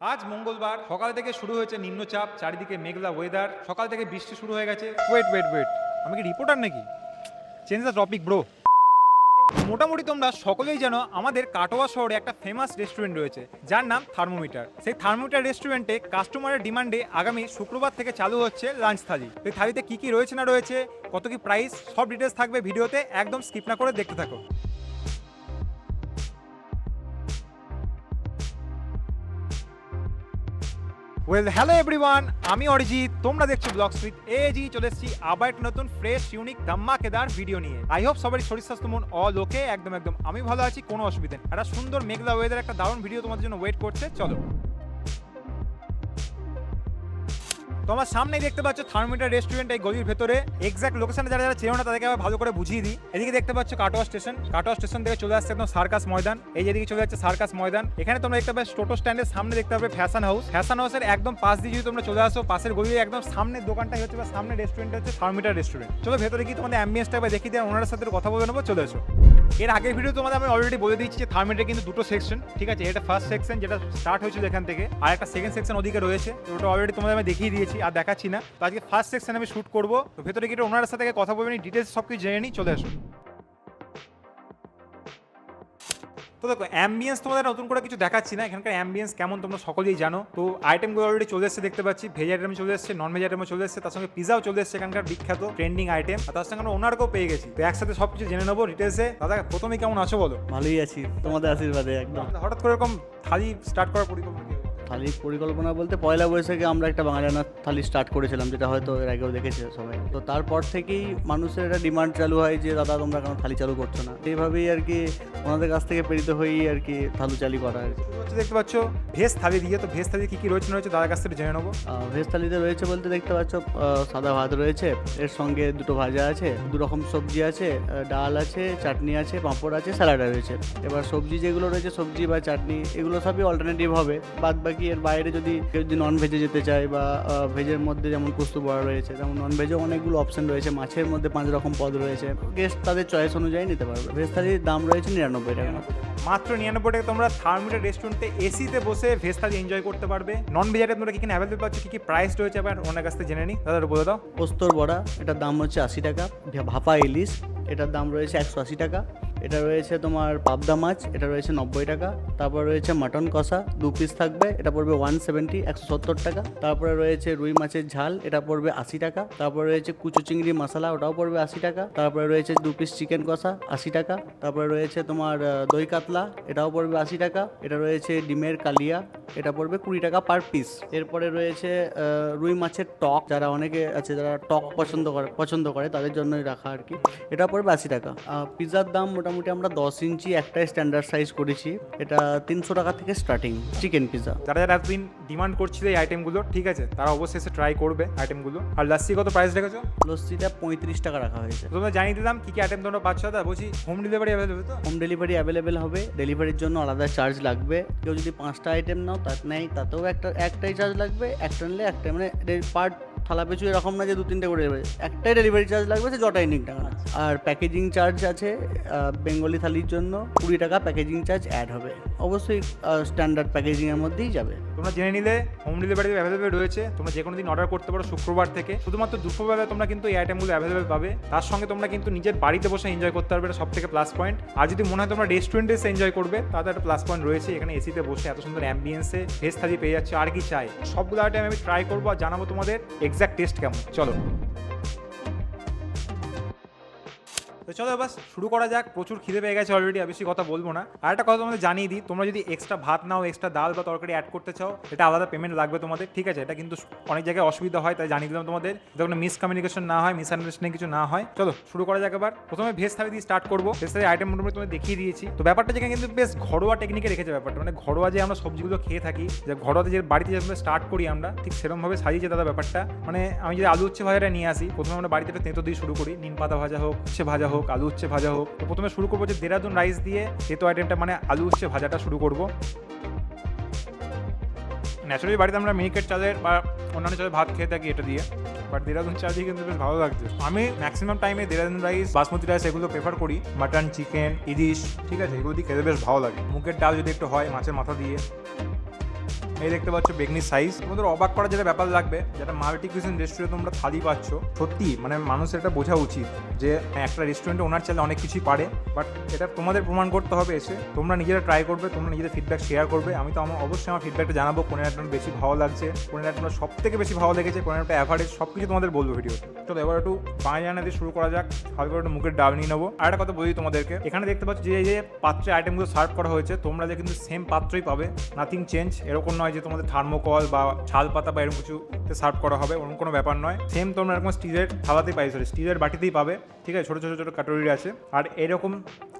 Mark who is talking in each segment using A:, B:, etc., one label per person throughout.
A: আজ মঙ্গলবার সকাল থেকে শুরু হয়েছে নিম্নচাপ চারিদিকে মেঘলা ওয়েদার সকাল থেকে বৃষ্টি শুরু হয়ে গেছে। ওয়েট ওয়েট ওয়েট আমি কি রিপোর্টার নাকি? চেঞ্জ দ্য টপিক ব্রো মোটামুটি তোমরা সকলেই জানো আমাদের কাটোয়া শহরে একটা ফেমাস রেস্টুরেন্ট রয়েছে যার নাম থার্মোমিটার সেই থার্মোমিটার রেস্টুরেন্টে কাস্টমারের ডিমান্ডে আগামী শুক্রবার থেকে চালু হচ্ছে লাঞ্চ থালি এই থালিতে কি কি রয়েছে না রয়েছে কত কি প্রাইস সব ডিটেলস থাকবে ভিডিওতে একদম স্কিপ না করে দেখতে থাকো। ওয়েল হ্যালো এভরিওয়ান আমি অরিজিৎ, তোমরা দেখছ ব্লগ স্ট্রিট এজি চলে এসেছি, আবার একটা নতুন ফ্রেশ ইউনিক ধাম্মাকেদার ভিডিও নিয়ে। আই হোপ সবারই শরীর স্বাস্থ্য মন অল ওকে একদম একদম। আমি ভালো আছি, কোনো অসুবিধা নেই। একটা সুন্দর, মেঘলা ওয়েদার একটা দারুণ ভিডিও তোমাদের জন্য ওয়েট করছে, চলো। তোমার সামনেই দেখতে পাচ্ছ থার্মোমিটার রেস্টুরেন্ট এই গলির ভেতরে। এক্সাক্ট লোকেশনে যারা যারা চেনো না, তাদেরকে আবার ভালো করে বুঝিয়ে দিই। এদিকে দেখতে পাচ্ছ কাটোয়া স্টেশন। কাটোয়া স্টেশন থেকে চলে আসছে একদম সার্কাস ময়দান। এই যেদিকে চলে যাচ্ছে সার্কাস ময়দান। এখানে তোমরা দেখতে পাচ্ছ টোটো স্ট্যান্ডের সামনে দেখতে পাবে ফ্যাশন হাউস। ফ্যাশন হাউসের একদম পাশ দিয়ে যদি তোমরা চলে আসো, পাশের গলির একদম সামনের দোকানটাই হচ্ছে বা সামনে রেস্টুরেন্ট হচ্ছে থার্মোমিটার রেস্টুরেন্ট চলো ভেতরে কি তোমাদের অ্যাম্বিয়েন্সটা দেখিয়ে দেয় ওনার সাথে কথা বলে নেব, চলে এসো। এর আগের ভিডিও তোমাদের আমি অলরেডি বলে দিচ্ছি যে থার্মিটার কিন্তু দুটো সেকশন ঠিক আছে? এটা ফার্স্ট সেকশন যেটা স্টার্ট হয়েছিল এখান থেকে, আর একটা সেকেন্ড সেকশন ওদিকে রয়েছে, ওটা অলরেডি তোমাদের আমি দেখিয়ে দিয়েছি, আর দেখাচ্ছি না। তো আজকে ফার্স্ট সেকশন আমি শ্যুট করব, তো ভেতরে গিয়ে ওনার সাথে কথা বলবেন ডিটেলস সব কিছু জেনে নিই চলে আসুন। তো দেখো অ্যাম্বিয়েন্স তোমাদের নতুন করে কিছু দেখাচ্ছি না এখানকার অ্যাম্বিয়েন্স কেমন তোমরা সকলেই জানো। তো আইটেমগুলো অলরেডি চলে এসেছে দেখতে পাচ্ছি। ভেজ আইটেম চলে এসেছে নন ভেজ আইটেমও চলে এসেছে তার সঙ্গে পিজাও চলে এসেছে এখানকার বিখ্যাত ট্রেন্ডিং আইটেম আর তার সঙ্গে আমরা ওনারকেও পেয়ে গেছি। তো একসাথে সব কিছু জেনে নেব ডিটেলসে দাদা প্রথমে কেমন আছো বলো?
B: ভালোই আছি তোমাদের আশীর্বাদে একদম।
A: হঠাৎ করে এরকম থালি স্টার্ট করার পরিকল্পনা?
B: থালির পরিকল্পনা বলতে পয়লা বৈশাখে আমরা একটা বাঙালিয়ানা থালি স্টার্ট করেছিলাম যেটা হয়তো এর আগেও দেখেছে সবাই। তো তারপর থেকেই মানুষের একটা ডিমান্ড চালু হয় যে দাদা তোমরা কেন থালি চালু করছ না? এইভাবেই আর কি ওনাদের কাছ থেকে প্রেরিত হয়েই আর কি থালু চালি করা আর কি
A: দেখতে পাচ্ছ ভেজ থালি দিয়ে তো ভেজ থালি কি কি রয়েছে রয়েছে দাদার কাছ থেকে জেনে নেব।
B: ভেজ থালিতে রয়েছে বলতে দেখতে পাচ্ছ সাদা ভাত রয়েছে এর সঙ্গে দুটো ভাজা আছে দু রকম সবজি আছে ডাল আছে চাটনি আছে পাঁপড় আছে স্যালাড রয়েছে। এবার সবজি যেগুলো রয়েছে সবজি বা চাটনি এগুলো সবই অল্টারনেটিভ হবে বাদ বাকি এর বাইরে যদি কেউ যদি নন ভেজে যেতে চায় বা ভেজের মধ্যে যেমন পোস্ত বড়া রয়েছে যেমন নন ভেজেও অনেকগুলো অপশন রয়েছে। মাছের মধ্যে পাঁচ রকম পদ রয়েছে। গেস্ট তাদের চয়েস অনুযায়ী নিতে পারবে। ভেজ থালির দাম রয়েছে নিরানব্বই টাকা।
A: মাত্র নিরানব্বই টাকা তোমরা থার্মিটার রেস্টুরেন্টে এসিতে বসে ভেজ থালি এনজয় করতে পারবে। নন ভেজ আইটেম তোমরা কি কিনে অ্যাভেলেবল পাচ্ছ? কি কি প্রাইস রয়েছে আবার ওনার কাছ থেকে জেনে নিই দাদা বলে দাও।
B: পোস্তর বড়া এটার দাম হচ্ছে আশি টাকা। ভাপা ইলিশ এটার দাম রয়েছে একশো আশি টাকা। এটা রয়েছে তোমার পাবদা মাছ, এটা রয়েছে নব্বই টাকা। তারপর রয়েছে মাটন কষা, দু পিস থাকবে, এটা পড়বে ওয়ান সেভেন্টি একশো সত্তর টাকা। তারপরে রয়েছে রুই মাছের ঝাল, এটা পড়বে আশি টাকা। তারপরে রয়েছে কুচু চিংড়ি মশলা, ওটাও পড়বে আশি টাকা। তারপরে রয়েছে দু পিস চিকেন কষা, আশি টাকা। তারপরে রয়েছে তোমার দই কাতলা, এটাও পড়বে আশি টাকা। এটা রয়েছে ডিমের কালিয়া, এটা পড়বে কুড়ি টাকা পার পিস এরপরে রয়েছে রুই মাছের টক। যারা অনেকে আছে, যারা টক পছন্দ করে পছন্দ করে, তাদের জন্যই রাখা আর কি। এটা পড়বে আশি টাকা। পিৎজার দাম মোটামুটি আমরা দশ ইঞ্চি একটাই স্ট্যান্ডার্ড সাইজ করেছি। এটা তিনশো টাকা থেকে স্টার্টিং চিকেন পিৎজা
A: যারা যারা এতদিন ডিমান্ড করছিল এই আইটেমগুলো ঠিক আছে তারা অবশ্যই এসে ট্রাই করবে আইটেমগুলো আর লাস্সি কত প্রাইস রেখেছো?
B: লস্যিটা পঁয়ত্রিশ টাকা রাখা হয়েছে।
A: তোমরা জানিয়ে দিলাম কি কি আইটেম তোমরা পাচ্ছ দাদা বলছি হোম ডেলিভারি অ্যাভেলেবল তো?
B: হোম ডেলিভারি অ্যাভেলেবেল হবে ডেলিভারির জন্য আলাদা চার্জ লাগবে। কেউ যদি পাঁচটা আইটেম নাও তার নেই তাতেও একটা একটাই চার্জ লাগবে। একটা নিলে একটা মানে পার্ট থালা পিছু এরকম না যে দু তিনটে করে দেবে। একটাই ডেলিভারি চার্জ লাগবে সে জটাই নিক টাকা আর প্যাকেজিং চার্জ আছে বেঙ্গলি থালির জন্য কুড়ি টাকা প্যাকেজিং চার্জ অ্যাড হবে। অবশ্যই স্ট্যান্ডার্ড প্যাকেজিংয়ের মধ্যেই যাবে।
A: তোমরা জেনে নিলে হোম ডেলিভারি অ্যাভেলেবেল রয়েছে। তোমরা যে কোনো দিন অর্ডার করতে পারো শুক্রবার থেকে। শুধুমাত্র দুপুরবেলা তোমরা কিন্তু এই আইটেমগুলো অ্যাভেলেবেল পাবে। তার সঙ্গে তোমরা কিন্তু নিজের বাড়িতে বসে এনজয় করতে পারবে। এটা সব থেকে প্লাস পয়েন্ট আর যদি মনে হয় তোমরা রেস্টুরেন্টে এসে এনজয় করবে তাহলে একটা প্লাস পয়েন্ট রয়েছে। এখানে এসিতে বসে এত সুন্দর অ্যাম্বিয়েন্সে ভেজ থালি পেয়ে যাচ্ছে। আর কি চাই? সবগুলো আইটেম আমি ট্রাই করব আর জানাব তোমাদের এক্সাক্ট টেস্ট কেমন। চলো। তো চলো এবার শুরু করা যাক। প্রচুর খিদে পেয়ে গেছে অলরেডি বেশি কথা বলব না। আর একটা কথা তোমাদের জানিয়ে দিই, তোমরা যদি এক্সট্রা ভাত নাও এক্সট্রা ডাল বা তরকারি অ্যাড করতে চাও এটা আলাদা পেমেন্ট লাগবে তোমাদের, ঠিক আছে? এটা কিন্তু অনেক জায়গায় অসুবিধা হয়, তাই জানিয়ে দিলাম তোমাদের। যাতে কোনো মিসকমিউনিকেশন না হয় মিসআন্ডারস্ট্যান্ডিং কিছু না হয়। চলো, শুরু করা যাক এবার। প্রথমে ভেজ থালি দিয়ে স্টার্ট করব। ভেজ থালি আইটেম মোটামুটি তোমাদের দেখিয়ে দিয়েছি। তো ব্যাপারটা যেখানে কিন্তু বেশ ঘরোয়া টেকনিকে রেখেছে ব্যাপারটা। মানে ঘরোয়া যে আমরা সবজিগুলো খেয়ে থাকি, যে ঘরোয়াতে যে বাড়িতে যেভাবে স্টার্ট করি আমরা, ঠিক সেরকমভাবে সাজিয়েছে দাদা ব্যাপারটা। মানে আমি যদি আলু উচ্ছে ভাজাটা নিয়ে আসি, প্রথমে আমরা বাড়িতে একটা তেঁতো দিয়ে শুরু করি। নিম পাতা ভাজা হোক, উচ্ছে ভাজা হোক আলু উচ্ছে ভাজা হোক। তো প্রথমে শুরু করব যে দেরাদুন রাইস দিয়ে তেতো আইটেমটা মানে আলু উচ্ছে ভাজাটা শুরু করব। ন্যাচারালি বাড়িতে আমরা মিনিকেট চালের বা অন্যান্য চালের ভাত খেয়ে থাকি এটা দিয়ে। বাট দেরাদুন চাল দিয়ে কিন্তু বেশ ভালো লাগছে। আমি ম্যাক্সিমাম টাইমে দেরাদুন রাইস, বাসমতি রাইস এগুলো প্রেফার করি। মাটন চিকেন ইলিশ, ঠিক আছে? এগুলো দিয়ে খেতে বেশ ভালো লাগে। মুগের ডাল যদি একটু হয় মাছের মাথা দিয়ে। এই দেখতে পাচ্ছ বেগনির সাইজ তোমাদের অবাক করা যেটা ব্যাপার লাগবে, যেটা মাল্টি কুইজিন রেস্টুরেন্টে তোমরা থালি পাচ্ছ, সত্যি মানে মানুষের এটা বোঝা উচিত যে একটা রেস্টুরেন্টে ওনার চাইলে অনেক কিছুই পারে বাট এটা তোমাদের প্রমাণ করতে হবে এসে। তোমরা নিজেরা ট্রাই করবে, তোমরা নিজেদের ফিডব্যাক শেয়ার করবে। আমি তো আমার অবশ্যই আমার ফিডব্যাকটা জানাব কোন আইটেম বেশি ভালো লাগছে কোন আইটেম সব থেকে বেশি ভালো লেগেছে কোন একটা অ্যাভারেজ সব কিছু তোমাদের বলব ভিডিও চলো এবার একটু জানা দিয়ে শুরু করা যাক, হালকা একটু মুখের ডাল নিয়ে নেব। আর একটা কথা বলি তোমাদেরকে, এখানে দেখতে পাচ্ছ যে যে পাত্রে আইটেমগুলো সার্ভ করা হয়েছে, তোমরা যে কিন্তু সেম পাত্রই পাবে নাথিং চেঞ্জ এরকম নয়। যে তোমাদের থার্মোকল বা ছাল পাতা বা এরকম কিছু সার্ভ করা হবে, ওরকম কোনো ব্যাপার নয়। সেম তোমরা এরকম স্টিলের থালাতেই পাই সরি স্টিলের বাটিতেই পাবে, ঠিক আছে? ছোটো ছোটো ছোটো কাটোরি আছে। আর এরকম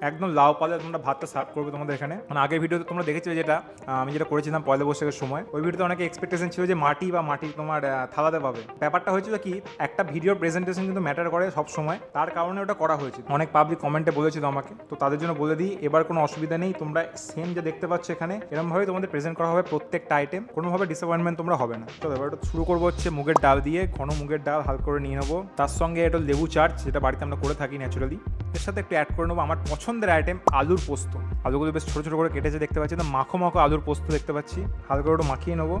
A: একদম লাউ পালে তোমরা ভাতটা সার্ভ করবে তোমাদের এখানে। মানে আগের ভিডিওতে তোমরা দেখেছিলে যেটা আমি যেটা করেছিলাম পয়লা বৈশাখের সময়। ওই ভিডিওতে অনেকে এক্সপেকটেশন ছিল যে মাটি বা মাটি তোমার থালাতে পাবে। ব্যাপারটা হয়েছিল কি, একটা ভিডিওর প্রেজেন্টেশন কিন্তু ম্যাটার করে সব সময়। তার কারণে ওটা করা হয়েছিল। অনেক পাবলিক কমেন্টে বলেছিল আমাকে। তো তাদের জন্য বলে দিই, এবার কোনো অসুবিধা নেই। তোমরা সেম যে দেখতে পাচ্ছ এখানে এরকমভাবে তোমাদের প্রেজেন্ট করা হবে প্রত্যেকটা আইটেম, কোনোভাবে ডিসঅ্যাপয়েন্টমেন্ট তোমরা হবে না। তো এবার শুরু করব হচ্ছে মুগের ডাল দিয়ে। ঘন মুগের ডাল হাল করে নিয়ে নেব। তার সঙ্গে এটা লেবু চার্জ যেটা বাড়িতে আমরা করে থাকি ন্যাচুরালি এর সাথে একটু অ্যাড করে নেব আমার পছন্দের আইটেম আলুর পোস্ত। আলুগুলো বেশ ছোটো ছোটো করে কেটেছে, দেখতে পাচ্ছি। তো মাখো মাখো আলুর পোস্ত দেখতে পাচ্ছি। হালকা একটু মাখিয়ে নেব।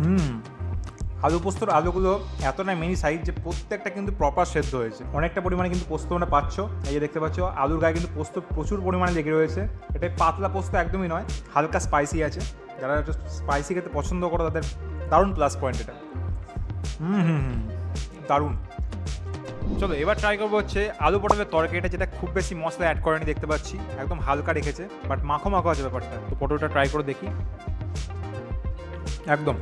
A: হুম। আলু পোস্তর আলুগুলো এতটা মিনি সাইজ যে প্রত্যেকটা কিন্তু প্রপার সেদ্ধ হয়েছে। অনেকটা পরিমাণে কিন্তু পোস্ত তোমরা পাচ্ছ। এই যে দেখতে পাচ্ছ, আলুর গায়ে কিন্তু পোস্ত প্রচুর পরিমাণে লেগে রয়েছে। এটা পাতলা পোস্ত একদমই নয়, হালকা স্পাইসি আছে। যারা একটু স্পাইসি খেতে পছন্দ করো, তাদের দারুণ প্লাস পয়েন্ট এটা। হুম হুম হুম, দারুণ। চলো, এবার ট্রাই করব হচ্ছে আলু পটলের তরকারিটা, যেটা খুব বেশি মশলা অ্যাড করেনি দেখতে পাচ্ছি। একদম হালকা রেখেছে বাট মাখো মাখো আছে ব্যাপারটা। তো পটলটা ট্রাই করে দেখি। একদম।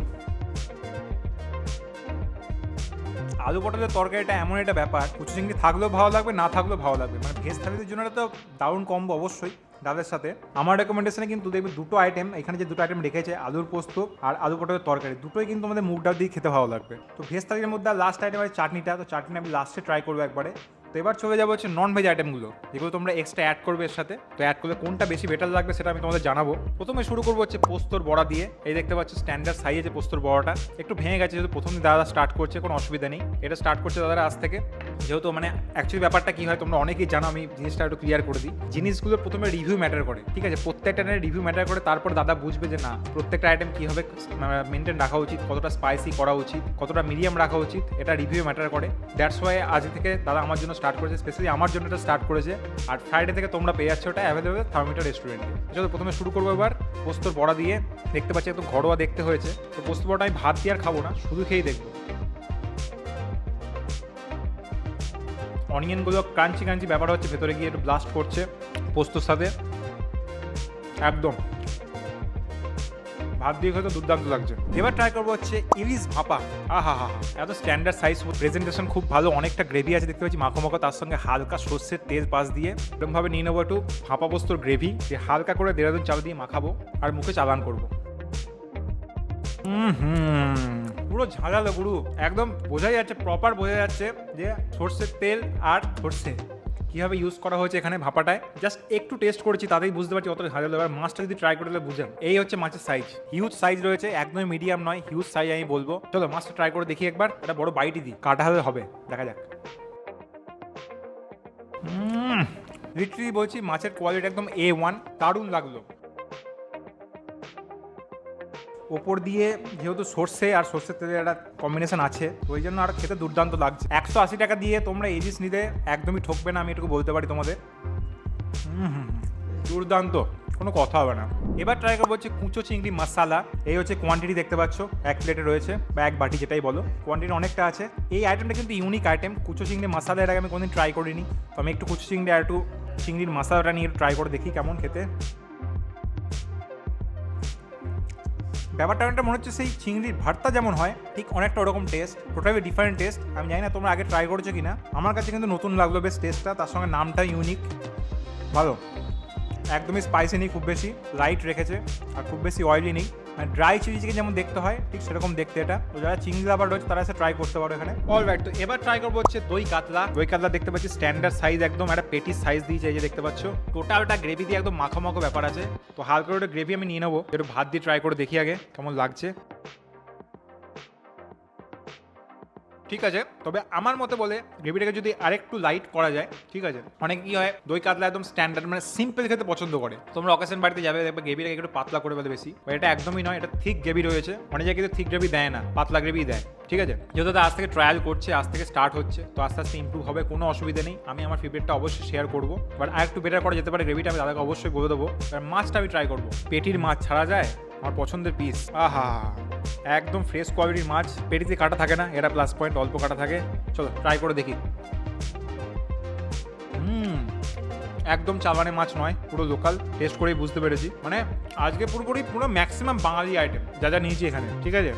A: আলু পটলের তরকারিটা এমন একটা ব্যাপার, কুচু চিংড়ি থাকলেও ভালো লাগবে, না থাকলেও ভালো লাগবে। মানে ভেজ থালিদের জন্য তো দারুণ কম্বো অবশ্যই ডালের সাথে। আমার রেকমেন্ডেশনে কিন্তু দেখবে দুটো আইটেম এখানে যে দুটো আইটেম রেখেছে, আলুর পোস্ত আর আলু পটলের তরকারি, দুটোই কিন্তু আমাদের মুগ ডাল দিয়ে খেতে ভালো লাগবে। তো ভেজ থালির মধ্যে লাস্ট আইটেম আছে চাটনিটা, তো চাটনি আমি লাস্টে ট্রাই করব একবারে। তো এবার চলে যাব হচ্ছে নন ভেজ আইটেমগুলো যেগুলো তোমরা এক্সট্রা অ্যাড করবে এর সাথে। তো অ্যাড করলে কোনটা বেশি বেটার লাগবে সেটা আমি তোমাদের জানাব। প্রথমে শুরু করব হচ্ছে পোস্তর বড়া দিয়ে। এই দেখতে পাচ্ছ স্ট্যান্ডার্ড সাইজে পোস্তর বড়াটা। একটু ভেঙে গেছে যেহেতু প্রথম দাদা স্টার্ট করছে, কোনো অসুবিধা নেই। এটা স্টার্ট করছে দাদারা আজ থেকে। যেহেতু মানে অ্যাকচুয়ালি ব্যাপারটা কি হয় তোমরা অনেকেই জানো, আমি জিনিসটা একটু ক্লিয়ার করে দিই। জিনিসগুলো প্রথমে রিভিউ ম্যাটার করে, ঠিক আছে? প্রত্যেকটা রিভিউ ম্যাটার করে, তারপর দাদা বুঝবে যে না, প্রত্যেকটা আইটেম কীভাবে মেনটেন রাখা উচিত, কতটা স্পাইসি করা উচিত, কতটা মিডিয়াম রাখা উচিত, এটা রিভিউ ম্যাটার করে। দ্যাটস ওয়াই আজ থেকে দাদা আমার জন্য স্টার্ট করেছে স্পেশালি আমার জন্য এটা স্টার্ট করেছে। আর ফ্রাইডে থেকে তোমরা পেয়ে যাচ্ছ ওটা অ্যাভেলেবেল থার্মিটার রেস্টুরেন্টে চলো, প্রথমে শুরু করব এবার, পোস্তর বড়া দিয়ে। দেখতে পাচ্ছি একদম ঘরোয়া দেখতে হয়েছে। তো পোস্ত বড়াটা আমি ভাত দিয়ে আর খাব না, শুধু খেয়েই দেখব। অনিয়নগুলো ক্রাঞ্চি ক্রাঞ্চি ব্যাপার হচ্ছে, ভেতরে গিয়ে একটু ব্লাস্ট করছে পোস্তর সাথে। একদম। ভাত দিয়ে খেতে দুর্দান্ত লাগছে। এবার ট্রাই করব হচ্ছে ইলিশ ভাপা। আহা হা এত স্ট্যান্ডার্ড সাইজ প্রেজেন্টেশন খুব ভালো, অনেকটা গ্রেভি আছে, দেখতে পাচ্ছি মাখো মাখো, তার সঙ্গে হালকা সর্ষের তেল পাশ দিয়ে এরকমভাবে নিয়ে নেব একটু ভাপা পোস্তর গ্রেভি যে হালকা করে দেড়াদুন চাল দিয়ে মাখাবো আর মুখে চালান করব। হুম, পুরো ঝাঁঝালো পুরো। একদম বোঝাই যাচ্ছে প্রপার বোঝা যাচ্ছে যে সর্ষের তেল আর সর্ষে। কীভাবে ইউজ করা হয়েছে এখানে ভাপাটায়? জাস্ট একটু টেস্ট করেছি, তাতেই বুঝতে পারছি অতটা ঝাঁঝালো এবার মাছটা যদি ট্রাই করে তাহলে বুঝেন এই হচ্ছে মাছের সাইজ হিউজ সাইজ রয়েছে, একদমই মিডিয়াম নয় হিউজ সাইজ আমি বলব। চলো মাছটা ট্রাই করে দেখি একবার, একটা বড় বাইটই দিই। কাটা হলে হবে, দেখা যাক। লিটারি বলছি মাছের কোয়ালিটি একদম এ ওয়ান দারুণ লাগল। ওপর দিয়ে যেহেতু সর্ষে আর সর্ষের তেলের একটা কম্বিনেশন আছে ওই জন্য আর খেতে দুর্দান্ত লাগছে। একশো আশি টাকা দিয়ে তোমরা এই জিনিস নিতে একদমই ঠকবে না, আমি এটুকু বলতে পারি তোমাদের। দুর্দান্ত, কোনো কথা হবে না। এবার ট্রাই করব হচ্ছে কুচো চিংড়ি মশালা এই হচ্ছে কোয়ান্টিটি দেখতে পাচ্ছ, এক প্লেটে রয়েছে, বা এক বাটি যেটাই বলো। কোয়ান্টিটি অনেকটা আছে। এই আইটেমটা কিন্তু ইউনিক আইটেম কুচো চিংড়ি মশালা আগে আমি কোনোদিন ট্রাই করিনি। তো আমি একটু কুচো চিংড়ি আর একটু চিংড়ির মশালাটা নিয়ে ট্রাই করে দেখি কেমন খেতে। ব্যাপারটা অনেকটা মনে হচ্ছে সেই চিংড়ির ভর্তা যেমন হয়, ঠিক অনেকটা ওরকম টেস্ট টোটালি ডিফারেন্ট টেস্ট আমি জানি না তোমরা আগে ট্রাই করেছ কিনা। আমার কাছে কিন্তু নতুন লাগল বেশ টেস্টটা তার সঙ্গে নামটা ইউনিক ভালো। একদমই স্পাইসি নেই, খুব বেশি। লাইট রেখেছে, আর খুব বেশি অয়েলি নেই। ড্রাই চিলি চিকেন যেমন দেখতে হয় ঠিক সেরকম দেখতে এটা। তো যারা চিংড়ি লাভার রয়েছে তারা এসে ট্রাই করতে পারো এখানে। অল রাইট তো এবার ট্রাই করব হচ্ছে দই কাতলা। দই কাতলা দেখতে পাচ্ছি স্ট্যান্ডার্ড সাইজ একদম একটা পেটির সাইজ দিয়ে চাই যে দেখতে পাচ্ছ। টোটালটা গ্রেভি দিয়ে একদম মাখো মাখো ব্যাপার আছে। তো হালকা করে গ্রেভি আমি নিয়ে নেব। একটু ভাত দিয়ে ট্রাই করে দেখি আগে কেমন লাগছে। ঠিক আছে? তবে আমার মতে বলে গ্রেভিটাকে যদি আরেকটু লাইট করা যায়, ঠিক আছে? অনেক কি হয়, দই কাতলা একদম স্ট্যান্ডার্ড মানে সিম্পল খেতে পছন্দ করে। তোমরা অকেশন বাড়িতে যাবে, দেখবে গ্রেভিটাকে একটু পাতলা করে বলে বেশি। এটা একদমই নয়, এটা থিক গ্রেভি রয়েছে। অনেক জায়গায় কিন্তু থিক গ্রেভি দেয় না, পাতলা গ্রেভি দেয়, ঠিক আছে? যেহেতু আজ থেকে ট্রায়াল করছে, আজ থেকে স্টার্ট হচ্ছে, তো আস্তে আস্তে ইমপ্রুভ হবে, কোনো অসুবিধা নেই। আমি আমার ফেভারিটটা অবশ্যই শেয়ার করব। বাট আর একটু বেটার করা যেতে পারে গ্রেভিটা আমি দাদাকে অবশ্যই বলে দেবো। মাছটা আমি ট্রাই করব। পেটির মাছ ছাড়া যায়? আমার পছন্দের পিস আহা, একদম ফ্রেশ কোয়ালিটির মাছ, পেটিতে কাটা থাকে না, এটা প্লাস পয়েন্ট অল্প কাটা থাকে। চলো ট্রাই করে দেখি। হুম, একদম চালানে মাছ নয়, পুরো লোকাল টেস্ট করেই বুঝতে পেরেছি। মানে আজকে পুরোপুরি পুরো ম্যাক্সিমাম বাঙালি আইটেম যা যা নিয়েছি এখানে, ঠিক আছে?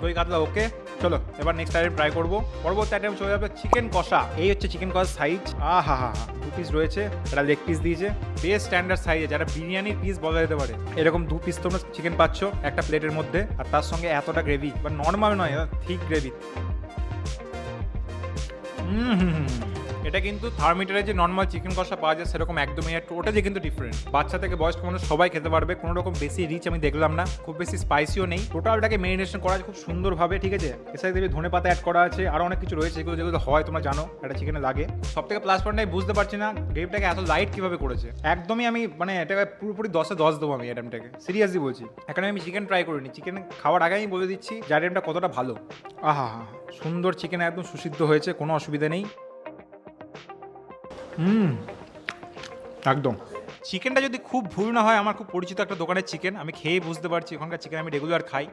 A: দই কাতলা ওকে চলো, এবার নেক্সট আইটেম ট্রাই করব। পরবর্তী আইটেম চলে যাবে চিকেন কষা। এই হচ্ছে চিকেন কষার সাইজ আ হা হা দু পিস রয়েছে একটা লেগ পিস দিয়েছে। বেশ স্ট্যান্ডার্ড সাইজে যারা বিরিয়ানি পিস বলা যেতে পারে, এরকম দু পিস তোমরা চিকেন পাচ্ছ একটা প্লেটের মধ্যে, আর তার সঙ্গে এতটা গ্রেভি বা নর্মাল নয় থিক গ্রেভি হুম হুম হুম। এটা কিন্তু থার্মিটারে যে নর্মাল চিকেন কষা পাওয়া যায় সেরকম একদমই একটু ওটা যে কিন্তু ডিফারেন্ট বাচ্চা থেকে বয়স্ক মানুষ সবাই খেতে পারবে, কোনো রকম বেশি রিচ আমি দেখলাম না। খুব বেশি স্পাইসিও নেই। টোটালটাকে মেরিনেশন করা খুব সুন্দরভাবে, ঠিক আছে? সাথে দেখবি ধনে পাতা অ্যাড করা আছে আরও অনেক কিছু রয়েছে যেগুলো যেগুলো হয়, তোমরা জানো এটা চিকেনে লাগে। সব থেকে প্লাস পয়েন্ট আমি বুঝতে পারছি না, গ্রেভিটাকে এত লাইট কীভাবে করেছে। একদমই আমি মানে এটাকে পুরোপুরি দশে দশ দেবো আমি আইটেমটাকে সিরিয়াসলি বলছি। এখানে আমি চিকেন ট্রাই করিনি। চিকেন খাওয়ার আগে আমি বলে দিচ্ছি যে আইটেমটা কতটা ভালো। আহা হা সুন্দর চিকেন একদম সুসিদ্ধ হয়েছে, কোনো অসুবিধা নেই। হুম। একদম। চিকেনটা যদি খুব ভুল না হয়, আমার খুব পরিচিত একটা দোকানের চিকেন আমি খেয়ে বুঝতে পারছি, ওখানকার চিকেন আমি রেগুলার খাই।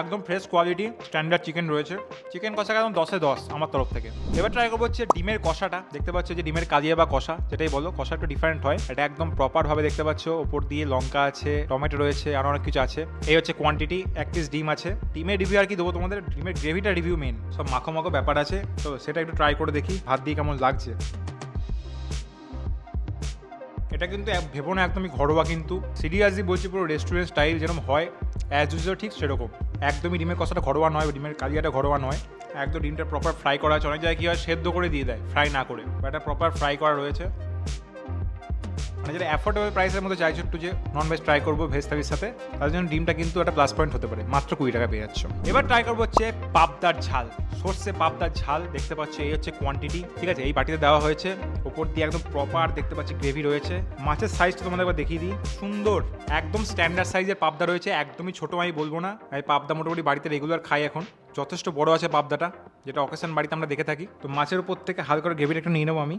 A: একদম ফ্রেশ কোয়ালিটি স্ট্যান্ডার্ড চিকেন রয়েছে। চিকেন কষা একদম দশে দশ আমার তরফ থেকে। এবার ট্রাই করব হচ্ছে ডিমের কষাটা। দেখতে পাচ্ছ যে ডিমের কালিয়া বা কষা, যেটাই বলো, কষা একটু ডিফারেন্ট হয়। এটা একদম প্রপার ভাবে দেখতে পাচ্ছ, ওপর দিয়ে লঙ্কা আছে, টমেটো রয়েছে, আর অনেক কিছু আছে। এই হচ্ছে কোয়ান্টিটি এক পিস ডিম আছে। ডিমের রিভিউ আর কি দেবো তোমাদের? ডিমের গ্রেভিটা রিভিউ মেন সব মাখো মাখো ব্যাপার আছে। তো সেটা একটু ট্রাই করে দেখি, ভাত দিয়ে কেমন লাগছে। এটা কিন্তু ভেবো না, একদমই ঘরোয়া কিন্তু। সিরিয়াসলি বলছি পুরো রেস্টুরেন্ট স্টাইল যেরকম হয় অ্যাজ ইউজুয়াল ঠিক সেরকম। একদমই ডিমের কষাটা ঘরোয়া নয়, ডিমের কালিয়াটা ঘরোয়া নয়। একদম ডিমটা প্রপার ফ্রাই করা আছে। অনেক জায়গায় কী হয়, সেদ্ধ করে দিয়ে দেয় ফ্রাই না করে। বা এটা প্রপার ফ্রাই করা রয়েছে। মানে যেটা অ্যাফোর্ডেবল প্রাইসের মধ্যে চাইছো একটু যে নন ভেজ ট্রাই করব ভেজ থাবির সাথে, তার জন্য ডিমটা কিন্তু একটা প্লাস পয়েন্ট হতে পারে, মাত্র কুড়ি টাকা পেয়ে যাচ্ছ। এবার ট্রাই করব হচ্ছে পাবদার ঝাল, সর্ষে পাবদার ঝাল, দেখতে পাচ্ছ এই হচ্ছে কোয়ান্টিটি ঠিক আছে? এই বাটিতে দেওয়া হয়েছে, ওপর দিয়ে একদম প্রপার দেখতে পাচ্ছি গ্রেভি রয়েছে। মাছের সাইজটা তোমাদের একবার দেখিয়ে দিই, সুন্দর, একদম স্ট্যান্ডার্ড সাইজের পাবদা রয়েছে, একদমই ছোট আমি বলব না এই পাবদা মোটামুটি বাড়িতে রেগুলার খাই এখন, যথেষ্ট বড় আছে পাবদাটা, যেটা অকেশন বাড়িতে আমরা দেখে থাকি। তো মাছের উপর থেকে হালকা গ্রেভিটা একটু নিয়ে নেব আমি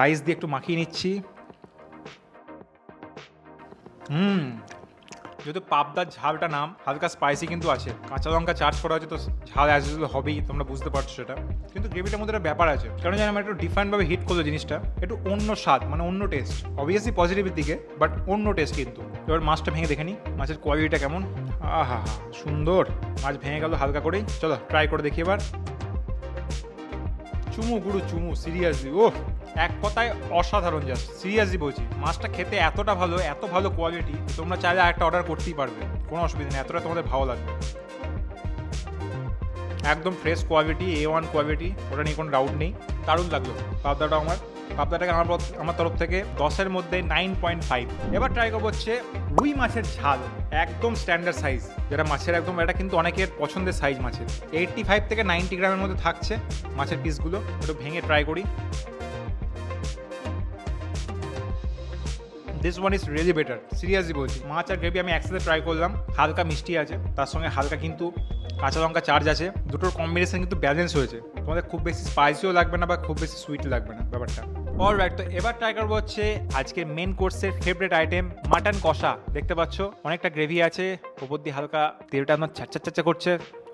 A: রাইস দিয়ে একটু মাখিয়ে নিচ্ছি। হুম। যেহেতু পাবদার ঝালটা নাম, হালকা স্পাইসি কিন্তু আছে। কাঁচা লঙ্কা চার্জ করা আছে তো ঝাল অ্যাজ ইউজুয়াল হবেই, তোমরা বুঝতে পারছ সেটা। কিন্তু গ্রেভিটার মধ্যে একটা ব্যাপার আছে কারণ জানি আমার একটু ডিফারেন্টভাবে হিট করল জিনিসটা। একটু অন্য স্বাদ মানে অন্য টেস্ট অবভিয়াসলি পজিটিভের দিকে বাট অন্য টেস্ট কিন্তু। এবার মাছটা ভেঙে দেখে নিই মাছের কোয়ালিটিটা কেমন? আহা, সুন্দর। মাছ ভেঙে গেল হালকা করেই। চলো ট্রাই করে দেখি এবার। চুমু, গুরু, চুমু সিরিয়াসলি ও এক কথায় অসাধারণ জাস্ট, সিরিয়াসলি বলছি। মাছটা খেতে এতটা ভালো, এত ভালো কোয়ালিটি তোমরা চাইলে একটা অর্ডার করতেই পারবে। কোনো অসুবিধা নেই, এতটা তোমাদের ভালো লাগবে। একদম fresh quality A one quality ওটা নিয়ে কোনো ডাউট নেই। দারুণ লাগল পাবদাটা আমার। পাবদাটাকে আমার আমার তরফ থেকে দশের মধ্যে নাইন পয়েন্ট ফাইভ এবার ট্রাই করব হচ্ছে রুই মাছের ঝাল, একদম স্ট্যান্ডার্ড সাইজ যেটা মাছের একদম, এটা কিন্তু অনেকের পছন্দের সাইজ মাছের। এইটটি ফাইভ থেকে নাইনটি গ্রামের মধ্যে থাকছে মাছের পিসগুলো একটু ভেঙে ট্রাই করি। This one is really better seriously বলছি, মাছ আর গ্রেভি আমি একসাথে ট্রাই করলাম। হালকা মিষ্টি আছে, তার সঙ্গে হালকা কিন্তু কাঁচা লঙ্কা চার্জ আছে। দুটোর কম্বিনেশন কিন্তু ব্যালেন্স হয়েছে। তোমাদের খুব বেশি স্পাইসিও লাগবে না বা খুব বেশি সুইট লাগবে না ব্যাপারটা। অল রাইট তো এবার ট্রাই করব হচ্ছে আজকে মেন কোর্সের ফেভারিট আইটেম মাটন কষা। দেখতে পাচ্ছ, অনেকটা গ্রেভি আছে ওপর দিয়ে হালকা তেলটা আপনার ছাচ্চা ছাচ্চা করছে।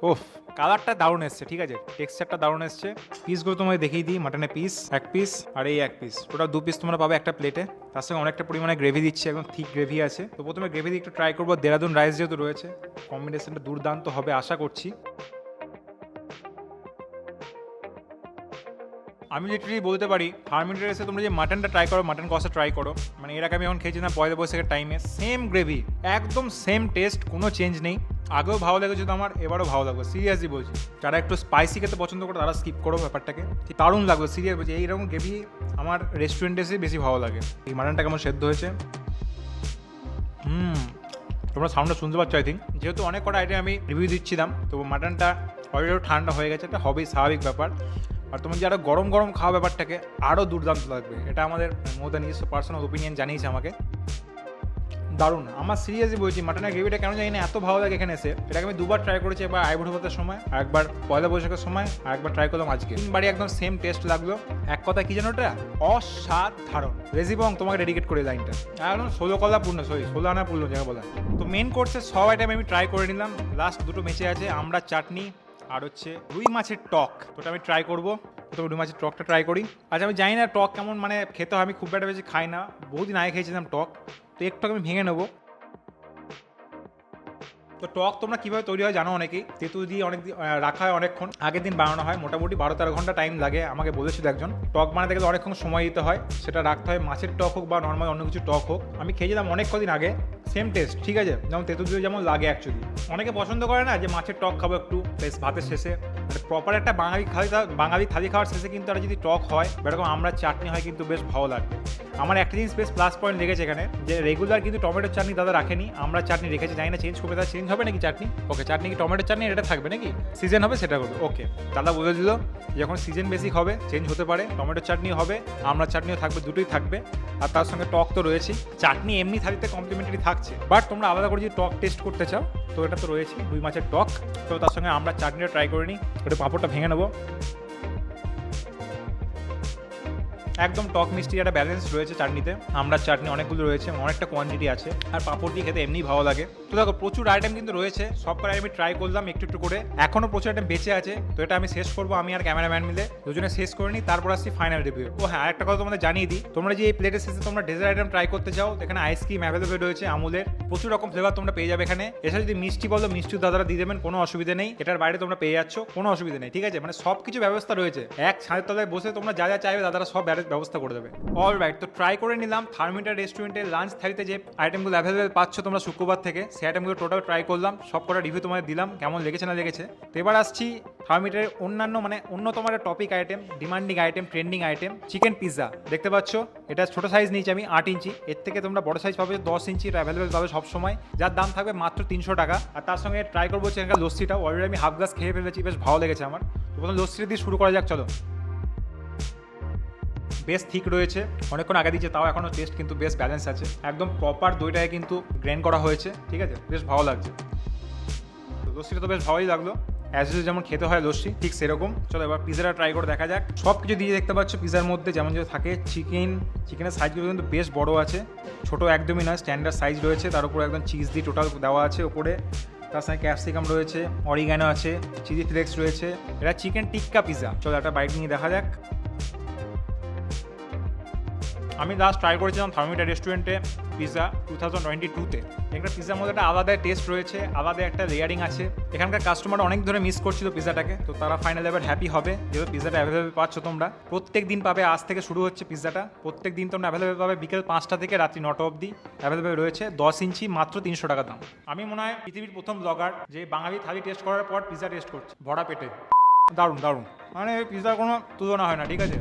A: ওফ কালারটা দারুণ এসছে, ঠিক আছে? টেক্সচারটা দারুণ এসছে। পিসগুলো তোমায় দেখিয়ে দিই মাটনের পিস এক পিস আর এই এক পিস ওটা দু পিস তোমরা পাবে একটা প্লেটে তার সঙ্গে অনেকটা পরিমাণে গ্রেভি দিচ্ছে, একদম ঠিক গ্রেভি আছে। তো প্রথমে গ্রেভি দিয়ে একটু ট্রাই করব। দেরাদুন রাইস যেহেতু রয়েছে কম্বিনেশনটা দুর্দান্ত হবে, আশা করছি। আমি লিটারালি বলতে পারি হারমিনের এসে তোমরা যে মাটনটা ট্রাই করো মাটন কষা ট্রাই করো মানে এর আগে আমি এখন খেয়েছি না, পয়লা বৈশাখের টাইমে সেম গ্রেভি একদম সেম টেস্ট কোনো চেঞ্জ নেই। আগেও ভালো লেগেছে তো আমার, এবারও ভালো লাগবে। সিরিয়াসলি বলছি, যারা একটু স্পাইসি খেতে পছন্দ করে, তারা স্কিপ করো ব্যাপারটাকে। দারুণ লাগবে সিরিয়াস বলছি। এইরকম গ্রেভি আমার রেস্টুরেন্টে এসে বেশি ভালো লাগে। এই মাটনটা কেমন সেদ্ধ হয়েছে? হুম, তোমরা সাউন্ডটা শুনতে পাচ্ছ আই থিঙ্ক যেহেতু অনেক কটা আইটেম আমি রিভিউ দিচ্ছিলাম, তো মাটনটা অলরেডি ঠান্ডা হয়ে গেছে, এটা হবেই স্বাভাবিক ব্যাপার। আর তোমার যে যারা গরম গরম খাওয়া ব্যাপারটাকে আরও দুর্দান্ত লাগবে। এটা আমাদের মধ্যে নিজস্ব পার্সোনাল ওপিনিয়ন জানিয়েছে আমাকে। দারুণ। আমার সিরিয়াসলি বলছি মাটনের গ্রেভিটা কেন জানি না, এত ভালো লাগে এখানে এসে। এটাকে আমি দুবার ট্রাই করেছি একবার আইবুড়ো ভাতের সময়, আর একবার পয়লা বৈশাখের সময়, আর একবার ট্রাই করলাম আজকে। তিনবারই একদম সেম টেস্ট লাগল। এক কথা কি জানো ওটা? অসাধারণ। রেসিপং তোমাকে ডেডিকেট করে লাইনটা একদম ষোলো কলা পূর্ণ সরি ষোলো আনা পূর্ণ, যাকে বলা। তো মেন কোর্সে সব আইটেম আমি ট্রাই করে নিলাম। লাস্ট দুটো মেচে আছে, আমরা চাটনি, আর হচ্ছে রুই মাছের টক। ওটা আমি ট্রাই করব। প্রথমে রুই মাছের টকটা ট্রাই করি। আচ্ছা আমি জানি না টক কেমন মানে খেতে হয়, আমি খুব একটা বেশি খাই না। বহুদিন আগে খেয়েছিলাম টক। তো একটু আমি ভেঙে নেব। তো টক তোমরা কীভাবে তৈরি হয় জানো অনেকেই? তেঁতুল দিয়ে অনেক রাখা হয় অনেকক্ষণ। আগের দিন বানানো হয়। মোটামুটি বারো তেরো ঘণ্টা টাইম লাগে। আমাকে বলেছিল একজন। টক বানাতে গেলে অনেকক্ষণ সময় দিতে হয়। সেটা রাখতে হয়। মাছের টক হোক বা নর্মাল অন্য কিছু টক হোক। আমি খেয়েছিলাম অনেক কদিন আগে। সেম টেস্ট ঠিক আছে? যেমন তেঁতুল দিয়ে যেমন লাগে অ্যাকচুয়ালি অনেকে পছন্দ করে না যে মাছের টক খাব একটু, বেশ ভাতের শেষে। মানে প্রপার একটা বাঙালি থালি বাঙালি থালি খাওয়ার শেষে কিন্তু আর যদি টক হয় এরকম আমরা চাটনি হয় কিন্তু বেশ ভালো লাগবে। আমার একটা জিনিস বেশ প্লাস পয়েন্ট লেগেছে এখানে, যে রেগুলার কিন্তু টমেটোর চাটনি দাদা রাখেনি, আমরা চাটনি রেখেছি, জানি না চেঞ্জ করবে তার চেঞ্জ হবে নাকি চাটনি? ওকে চাটনি কি টমেটোর চাটনি? এটা থাকবে নাকি? সিজন হবে, সেটা করবে। ওকে দাদা বলে দিল, যখন সিজন বেশি হবে চেঞ্জ হতে পারে টমেটোর চাটনি হবে, আমরা চাটনিও থাকবে, দুটোই থাকবে, আর তার সঙ্গে টক তো রয়েছে। চাটনি এমনি থাকতে কমপ্লিমেন্টারি থাকছে বাট তোমরা আলাদা করে যদি টক টেস্ট করতে চাও, তো এটা তো রয়েছে দুই মাছের টক, তো তার সঙ্গে আমরা চাটনিটা ট্রাই করে নিই ওটা পাঁপড়টা ভেঙে নেব। একদম টক মিষ্টি একটা ব্যালেন্স রয়েছে চাটনিতে। আমরা চাটনি অনেকগুলো রয়েছে, অনেকটা কোয়ান্টিটি আছে। আর পাঁপড় দিয়ে খেতে এমনি ভালো লাগে। তো দেখো, প্রচুর আইটেম কিন্তু রয়েছে। সব করে আমি ট্রাই করলাম একটু একটু করে। এখনও প্রচুর আইটেম বেঁচে আছে। তো এটা আমি শেষ করব, আমি আর ক্যামেরাম্যান মিলে। দুজনে শেষ করে নিই, তারপর আসছি ফাইনাল রিভিউ ও হ্যাঁ একটা কথা তোমাদের জানিয়ে দিই। তোমরা যে এই প্লেটের শেষে তোমরা ডেজার্ট আইটেম ট্রাই করতে চাও, এখানে আইসক্রিম অ্যাভেলেবেল রয়েছে, আমুলের। প্রচুর রকম ফ্লেভার তোমরা পেয়ে যাবে এখানে। এছাড়া যদি মিষ্টি বলো মিষ্টি দাদারা দিয়ে দেবেন, কোনো অসুবিধা নেই। এটার বাইরে তোমরা পেয়ে যাচ্ছ, কোনো অসুবিধা নেই, ঠিক আছে? মানে সব কিছু ব্যবস্থা রয়েছে। এক ছাদের তলায় বসে তোমরা যা যা চাইবে, দাদারা সব ব্যারে- ব্যবস্থা করে দেবে। অল রাইট তো ট্রাই করে নিলাম। থার্মিটার রেস্টুরেন্টের লাঞ্চ থালিতে যে আইটেমগুলো অ্যাভেলেবেল পাচ্ছ তোমরা শুক্রবার থেকে, সেই আইটেমগুলো টোটাল ট্রাই করলাম। সব কটা রিভিউ তোমাদের দিলাম, কেমন লেগেছে না লেগেছে। তো এবার আসছি থার্মিটারের অন্যান্য মানে অন্যতম একটা topic item demanding item trending item chicken pizza দেখতে পাচ্ছ, এটা ছোট সাইজ নিয়েছি আমি, আট ইঞ্চি। এর থেকে তোমরা বড় সাইজ পাবে দশ ইঞ্চি অ্যাভেলেবেল পাবে সবসময়। যার দাম থাকবে মাত্র তিনশো টাকা। আর তার সঙ্গে ট্রাই করব হচ্ছে এখানকার লস্যিটা। অলরেডি আমি হাফ গ্লাস খেয়ে ফেলেছি, বেশ ভালো লেগেছে আমার। প্রথম লস্যিটা দিয়ে শুরু করা যাক, চলো। বেশ ঠিক রয়েছে। অনেকক্ষণ আগে দিয়েছে, তাও এখনও টেস্ট কিন্তু বেশ ব্যালেন্স আছে। একদম প্রপার দইটাকে কিন্তু গ্রেন করা হয়েছে, ঠিক আছে? বেশ ভালো লাগছে। তো লস্যিটা তো বেশ ভালোই লাগল। অ্যাজ ইউজ যেমন খেতে হয় লস্যি, ঠিক সেরকম। চলো এবার পিজাটা ট্রাই করে দেখা যাক। সব কিছু দিয়ে দেখতে পাচ্ছ পিজার মধ্যে যেমন যে থাকে চিকেন চিকেনের সাইজগুলো কিন্তু বেশ বড় আছে। ছোট একদমই না স্ট্যান্ডার্ড সাইজ রয়েছে। তার উপর একদম চিজ দিয়ে টোটাল দেওয়া আছে ওপরে। তার সঙ্গে ক্যাপসিকাম রয়েছে অরিগানো আছে চিলি ফ্লেক্স রয়েছে। এটা চিকেন টিক্কা পিজা চলো একটা বাইক নিয়ে দেখা যাক। আমি লাস্ট ট্রাই করেছিলাম থার্মিটা রেস্টুরেন্টে পিৎজা টু থাউজেন্ড টোয়েন্টি টুতে এখানকার পিৎজার মধ্যে একটা আলাদা টেস্ট রয়েছে, আলাদা একটা লেয়ারিং আছে। এখানকার কাস্টমার অনেক ধরে মিস করছিল পিৎজাটাকে তো তারা ফাইনাল এবার হ্যাপি হবে, যেহেতু পিৎজাটা অ্যাভেলেবেল পাচ্ছ তোমরা। প্রত্যেক দিন পাবে, আজ থেকে শুরু হচ্ছে পিৎজাটা প্রত্যেক দিন তোমরা অ্যাভেলেবেল পাবে বিকেল পাঁচটা থেকে রাত্রি নটা অবধি। অ্যাভেলেবেল রয়েছে দশ ইঞ্চি মাত্র তিনশো টাকা দাম। আমি মনে হয় পৃথিবীর প্রথম ব্লগার যে বাঙালি থালি টেস্ট করার পর পিৎজা টেস্ট করছে। ভরা পেটে। দারুণ দারুণ। মানে পিৎজার কোনো তুলনা হয় না, ঠিক আছে?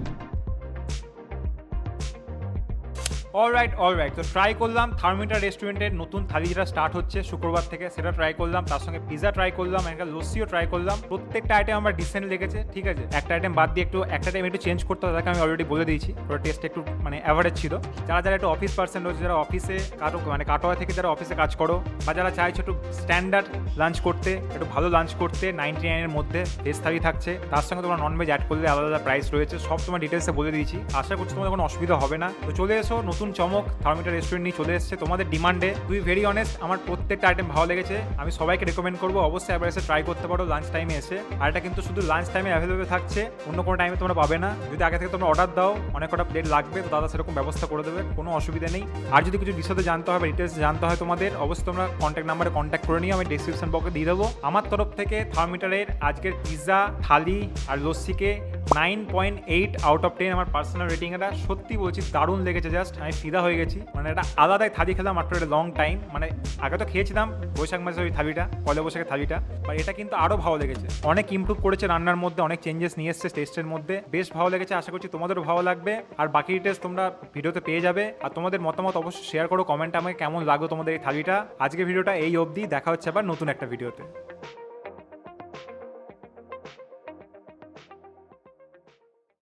A: অলরাইট অলরাইট তো ট্রাই করলাম থার্মিটার রেস্টুরেন্টের নতুন থালি যেটা স্টার্ট হচ্ছে শুক্রবার থেকে, সেটা ট্রাই করলাম, তার সঙ্গে পিজা ট্রাই করলাম, একটা লস্যিও ট্রাই করলাম। প্রত্যেকটা আইটেম আমার ডিসেন্ট লেগেছে, ঠিক আছে? একটা আইটেম বাদ দিয়ে একটু, একটা টাইম একটু চেঞ্জ করতে তাকে আমি অলরেডি বলে দিয়েছি। ওটা টেস্ট একটু মানে অ্যাভারেজ ছিল। যারা যারা একটু অফিস পার্সন রয়েছে, যারা অফিসে কাটো মানে কাটোয়া থেকে যারা অফিসে কাজ করো, বা যারা চাইছো একটু স্ট্যান্ডার্ড লাঞ্চ করতে, একটু ভালো লাঞ্চ করতে নাইনটি নাইনের মধ্যে ভেজ থালি থাকছে, তার সঙ্গে তোমার নন ভেজ অ্যাড করলে আলাদা আলাদা প্রাইস রয়েছে, সব তোমার ডিটেলসে বলে দিয়েছি। আশা করছি তোমাদের কোনো অসুবিধা হবে না। তো চলে এসো, নতুন চমক থার্মিটার রেস্টুরেন্ট নিয়ে চলে এসেছে। তোমাদের ডিমান্ডে তুই ভেরি অনেস্ট আমার প্রত্যেকটা আইটেম ভালো লেগেছে। আমি সবাইকে রেকমেন্ড করব। অবশ্যই এবার এসে ট্রাই করতে পারো লাঞ্চ টাইমে এসে। আর এটা কিন্তু শুধু লাঞ্চ টাইমে অ্যাভেলেবেল থাকছে। অন্য কোনো টাইমে তোমরা পাবে না। যদি আগে থেকে তোমরা অর্ডার দাও, অনেক কটা প্লেট লাগবে, তো দাদা সেরকম ব্যবস্থা করে দেবে। কোনো অসুবিধা নেই। আর যদি কিছু বিশদে জানতে হবে ডিটেলস জানতে হয় তোমাদের, অবশ্যই তোমরা কন্ট্যাক্ট নাম্বারে কন্ট্যাক্ট করে নিও। আমি ডিসক্রিপশন বক্সে দিয়ে দেবো। আমার তরফ থেকে থার্মিটারের আজকের পিৎজা থালি আর লস্যিকে nine point eight out of ten আমার পার্সোনাল রেটিং এটা। সত্যি বলছি, দারুণ লেগেছে জাস্ট আমি ফিদা হয়ে গেছি। মানে এটা আলাদাই থালি খেলাম মাত্র এটা লং টাইম মানে আগে তো খেয়েছিলাম বৈশাখ মাসে ওই থালিটা পয়লা বৈশাখের থালিটা। বাট এটা কিন্তু আরও ভালো লেগেছে। অনেক ইমপ্রুভ করেছে রান্নার মধ্যে, অনেক চেঞ্জেস নিয়ে এসছে টেস্টের মধ্যে। বেশ ভালো লেগেছে, আশা করছি তোমাদেরও ভালো লাগবে। আর বাকি ডিটেলস তোমরা ভিডিওতে পেয়ে যাবে। আর তোমাদের মতামত অবশ্যই শেয়ার করো কমেন্টে আমাকে কেমন লাগল তোমাদের এই থালিটা। আজকে ভিডিওটা এই অবধি। দেখা হচ্ছে আবার নতুন একটা ভিডিওতে